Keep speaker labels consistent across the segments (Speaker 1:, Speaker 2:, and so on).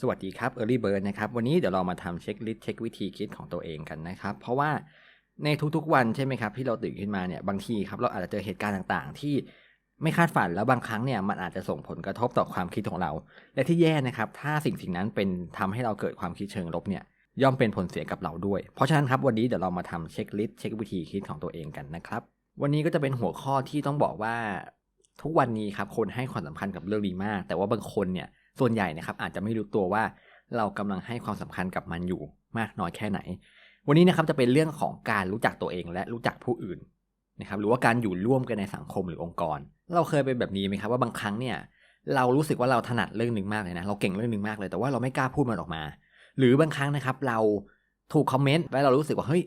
Speaker 1: สวัสดีครับ Early Bird นะครับ วันนี้เดี๋ยวเรามาทำเช็คลิสต์เช็ควิธีคิดของตัวเองกันนะครับ เพราะว่าในทุกๆวันใช่ไหมครับ ที่เราตื่นขึ้นมาเนี่ยบางทีครับเราอาจจะเจอเหตุการณ์ต่างๆ ที่ไม่คาดฝันแล้วบางครั้งเนี่ยมันอาจจะส่งผลกระทบต่อความคิดของเรา และที่แย่นะครับถ้าสิ่งสิ่งนั้นเป็นทำให้เราเกิดความคิดเชิงลบเนี่ยย่อมเป็นผลเสียกับเราด้วย เพราะฉะนั้นครับวันนี้เดี๋ยวเรามาทำเช็คลิสต์เช็ควิธีคิดของตัวเองกันนะครับ วันนี้ก็จะเป็นหัวข้อที่ต้องบอกว่าทุกวันนี้ครับคนให้ความสำคัญกับเรื่องนี้มาก แต่ว่าบางคนเนี่ย ส่วนใหญ่นะครับอาจจะไม่รู้ตัวว่าเรากำลังให้ความสำคัญกับมันอยู่มากน้อยแค่ไหน วันนี้นะครับจะเป็นเรื่องของการรู้จักตัวเองและรู้จักผู้อื่นนะครับหรือว่าการอยู่ร่วมกันในสังคมหรือองค์กร เราเคยเป็นแบบนี้ไหมครับว่าบางครั้งเนี่ยเรารู้สึกว่าเราถนัดเรื่องหนึ่งมากเลยนะเราเก่งเรื่องหนึ่งมากเลยแต่ว่าเราไม่กล้าพูดมันออกมา หรือบางครั้งนะครับเราถูกคอมเมนต์แล้วเรารู้สึกว่าเฮ้ย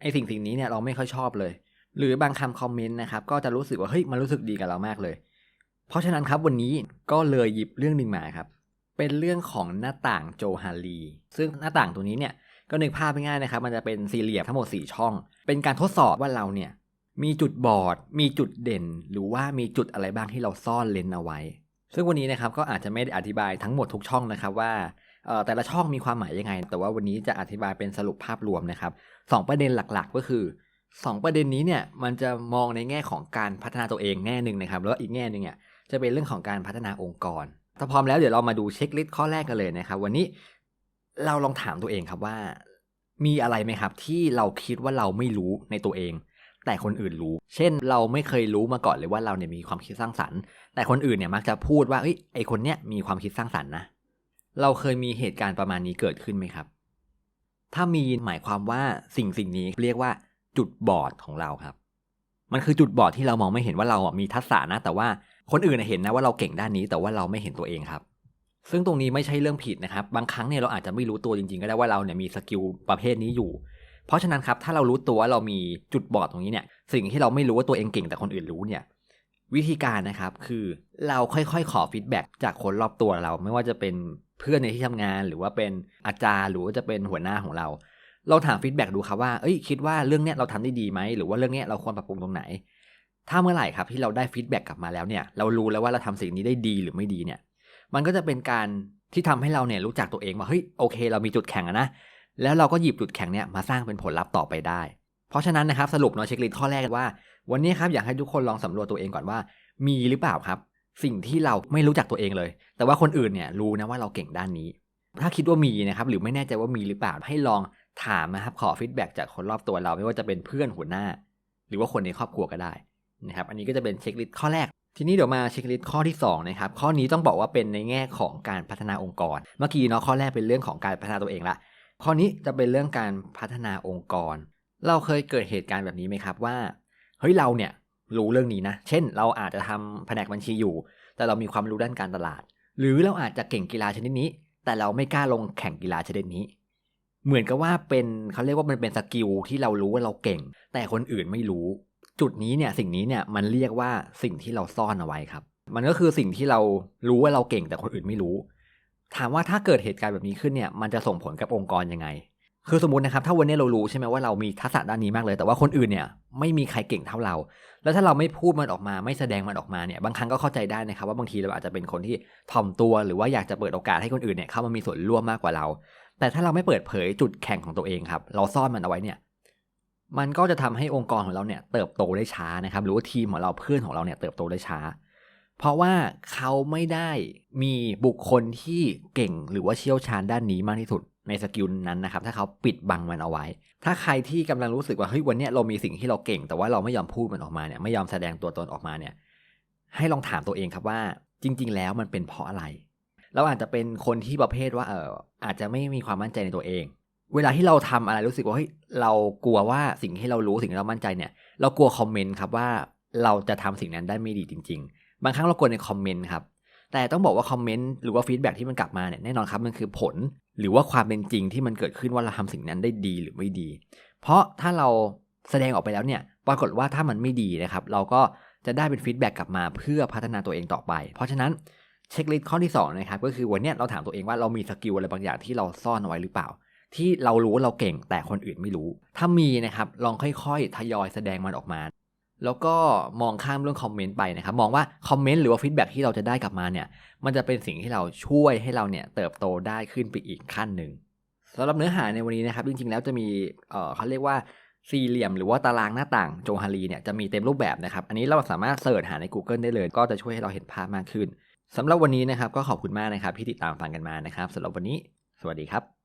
Speaker 1: ไอสิ่งสิ่งนี้เนี่ยเราไม่ค่อยชอบเลย หรือบางคำคอมเมนต์นะครับก็จะรู้สึกว่าเฮ้ยมันรู้สึกดีกับเรามากเลย เพราะฉะนั้นครับวันนี้ก็เลยหยิบเรื่องหนึ่งมาครับ เป็นเรื่องของหน้าต่างโจฮารี ซึ่งหน้าต่างตัวนี้เนี่ยก็นึกภาพง่ายๆนะครับ มันจะเป็นสี่เหลี่ยมทั้งหมด 4 ช่อง เป็นการทดสอบว่าเราเนี่ยมีจุดบอด มีจุดเด่น หรือว่ามีจุดอะไรบ้างที่เราซ่อนเลนเอาไว้ ซึ่งวันนี้นะครับก็อาจจะไม่ได้อธิบายทั้งหมดทุกช่องนะครับว่าแต่ละช่องมีความหมายยังไง แต่ว่าวันนี้จะอธิบายเป็นสรุปภาพรวมนะครับสประเด็นหลักๆ ก็คือ 2 ประเด็นนี้เนี่ยมันจะมองในแง่ของการพัฒนาตัวเองแง่หนึ่งนะครับ แล้วอีกแง่หนึ่งเนี่ย จะเป็นเรื่องของการพัฒนาองค์กร ถ้าพร้อมแล้วเดี๋ยวเรามาดูเช็คลิสต์ข้อแรกกันเลยนะครับ วันนี้เราลองถามตัวเองครับว่า มีอะไรไหมครับที่เราคิดว่าเราไม่รู้ในตัวเอง แต่คนอื่นรู้ เช่น เราไม่เคยรู้มาก่อนเลยว่าเราเนี่ยมีความคิดสร้างสรรค์ แต่คนอื่นเนี่ยมักจะพูดว่าเอ้ยไอคนเนี้ยมีความคิดสร้างสรรค์นะ เราเคยมีเหตุการณ์ประมาณนี้เกิดขึ้นไหมครับ ถ้ามีหมายความว่าสิ่งสิ่งนี้เรียกว่าจุดบอดของเราครับ มันคือจุดบอดที่เรามองไม่เห็นว่าเราอะมีทักษะนะ แต่ว่าคนอื่นเห็นนะว่าเราเก่งด้านนี้ แต่ว่าเราไม่เห็นตัวเองครับ ซึ่งตรงนี้ไม่ใช่เรื่องผิดนะครับ บางครั้งเนี่ยเราอาจจะไม่รู้ตัวจริงๆ ก็ได้ว่าเราเนี่ยมีสกิลประเภทนี้อยู่ เพราะฉะนั้นครับถ้าเรารู้ตัวว่าเรามีจุดบอดตรงนี้เนี่ย สิ่งที่เราไม่รู้ว่าตัวเองเก่งแต่คนอื่นรู้เนี่ยวิธีการนะครับคือเราค่อยๆ ขอฟีดแบ็กจากคนรอบตัวเรา ไม่ว่าจะเป็นเพื่อนในที่ทำงาน หรือว่าเป็นอาจารย์หรือว่าจะเป็นหัวหน้าของเรา เราถามฟีดแบ็กดูครับว่าเอ้ยคิดว่าเรื่องเนี้ยเราทำได้ดีไหมหรือว่าเรื่องเนี้ยเราควรปรับปรุงตรงไหน ถ้าเมื่อไหร่ครับที่เราได้ฟีดแบ็กกลับมาแล้วเนี่ยเรารู้แล้วว่าเราทำสิ่งนี้ได้ดีหรือไม่ดีเนี่ยมันก็จะเป็นการที่ทำให้เราเนี่ยรู้จักตัวเองว่าเฮ้ยโอเค เรามีจุดแข็งนะแล้วเราก็หยิบจุดแข็งเนี่ยมาสร้างเป็นผลลัพธ์ต่อไปได้ เพราะฉะนั้นนะครับสรุปเนาะเช็คลิสต์ข้อแรกว่า วันนี้ครับอยากให้ทุกคนลองสำรวจตัวเองก่อนว่า มีหรือเปล่าครับ สิ่งที่เราไม่รู้จักตัวเองเลย แต่ว่าคนอื่นเนี่ยรู้นะว่าเราเก่งด้านนี้ ถ้าคิดว่ามีนะครับหรือไม่แน่ใจว่ามีหรือเปล่าให้ลอง ถามนะครับขอฟีดแบ็กจากคนรอบตัวเราไม่ว่าจะเป็นเพื่อนหัวหน้า หรือว่าคนในครอบครัวก็ได้นะครับอันนี้ก็จะเป็นเช็คลิสต์ข้อแรก ทีนี้เดี๋ยวมาเช็คลิสต์ข้อที่2นะครับข้อนี้ต้องบอกว่าเป็นในแง่ของการพัฒนาองค์กร เมื่อกี้เนาะข้อแรกเป็นเรื่องของการพัฒนาตัวเองละข้อนี้จะเป็นเรื่องการพัฒนาองค์กร เราเคยเกิดเหตุการณ์แบบนี้ไหมครับว่าเฮ้ยเราเนี่ยรู้เรื่องนี้นะ เช่น เราอาจจะทำแผนกบัญชีอยู่ แต่เรามีความรู้ด้านการตลาด หรือเราอาจจะเก่งกีฬาชนิดนี้ แต่เราไม่กล้าลงแข่งกีฬาชนิดนี้ เหมือนกับว่าเป็นเขาเรียกว่ามันเป็นสกิลที่เรารู้ว่าเราเก่ง แต่คนอื่นไม่รู้ จุดนี้เนี่ยสิ่งนี้เนี่ยมันเรียกว่าสิ่งที่เราซ่อนเอาไว้ครับ มันก็คือสิ่งที่เรารู้ว่าเราเก่งแต่คนอื่นไม่รู้ ถามว่าถ้าเกิดเหตุการณ์แบบนี้ขึ้นเนี่ยมันจะส่งผลกับองค์กรยังไง คือสมมตินะครับ ถ้าวันนี้เรารู้ใช่ไหมว่าเรามีทักษะด้านนี้มากเลย แต่ว่าคนอื่นเนี่ยไม่มีใครเก่งเท่าเรา แล้วถ้าเราไม่พูดมันออกมาไม่แสดงมันออกมาเนี่ยบางครั้งก็เข้าใจได้นะครับว่าบางทีเราอาจจะเป็นคนที่ถ่อมตัว หรือว่าอยากจะเปิดโอกาสให้คนอื่นเนี่ยเข้ามามีส่วนร่วมมากกว่าเรา แต่ถ้าเราไม่เปิดเผยจุดแข็งของตัวเองครับ เราซ่อนมันเอาไว้เนี่ย มันก็จะทำให้องค์กรของเราเนี่ยเติบโตได้ช้านะครับ หรือว่าทีมของเราเพื่อนของเราเนี่ยเติบโตได้ช้า เพราะว่าเขาไม่ได้มีบุคคลที่เก่งหรือว่าเชี่ยวชาญด้านนี้มากที่สุดในสกิลนั้นนะครับ ถ้าเขาปิดบังมันเอาไว้ ถ้าใครที่กำลังรู้สึกว่าเฮ้ยวันนี้เรามีสิ่งที่เราเก่ง แต่ว่าเราไม่ยอมพูดมันออกมาเนี่ยไม่ยอมแสดงตัวตนออกมาเนี่ย ให้ลองถามตัวเองครับว่า จริง ๆ แล้วมันเป็นเพราะอะไร เราอาจจะเป็นคนที่ประเภทว่าเอออาจจะไม่มีความมั่นใจในตัวเอง เวลาที่เราทำอะไรรู้สึกว่าเฮ้ยเรากลัวว่าสิ่งที่เรารู้สิ่งที่เรามั่นใจเนี่ย เรากลัวคอมเมนต์ครับว่าเราจะทำสิ่งนั้นได้ไม่ดีจริง ๆ บางครั้งเรากลัวในคอมเมนต์ครับแต่ต้องบอกว่าคอมเมนต์หรือว่าฟีดแบ็ที่มันกลับมาเนี่ยแน่นอนครับมันคือผล หรือว่าความเป็นจริงที่มันเกิดขึ้นว่าเราทำสิ่งนั้นได้ดีหรือไม่ดี เพราะถ้าเราแสดงออกไปแล้วเนี่ยปรากฏว่าถ้ามันไม่ดีนะครับ เราก็จะได้เป็นฟีดแบ็กกลับมาเพื่อพัฒนาตัวเองต่อไป เพราะฉะนั้น เช็คลิสต์ข้อที่2นะครับก็คือวันนี้เราถามตัวเองว่าเรามีสกิลอะไรบางอย่างที่เราซ่อนเอาไว้หรือเปล่า ที่เรารู้ว่าเราเก่งแต่คนอื่นไม่รู้ ถ้ามีนะครับลองค่อยๆ ทยอยแสดงมันออกมา แล้วก็มองข้ามเรื่องคอมเมนต์ไปนะครับมองว่าคอมเมนต์หรือว่าฟีดแบ็กที่เราจะได้กลับมาเนี่ยมันจะเป็นสิ่งที่เราช่วยให้เราเนี่ยเติบโตได้ขึ้นไปอีกขั้นหนึ่งสำหรับเนื้อหาในวันนี้นะครับจริงๆแล้วจะมีเเขาเรียกว่าสี่เหลี่ยมหรือว่าตารางหน้าต่างโจฮารีเนี่ยจะมีเต็มรูปแบบนะครับอันนี้เราสามารถเสิร์ชหาใน Google ได้เลย ก็จะช่วยให้เราเห็นภาพมากขึ้น สำหรับวันนี้นะครับก็ขอบคุณมากนะครับที่ติดตามฟังกันมานะครับสำหรับวันนี้ สวัสดีครับ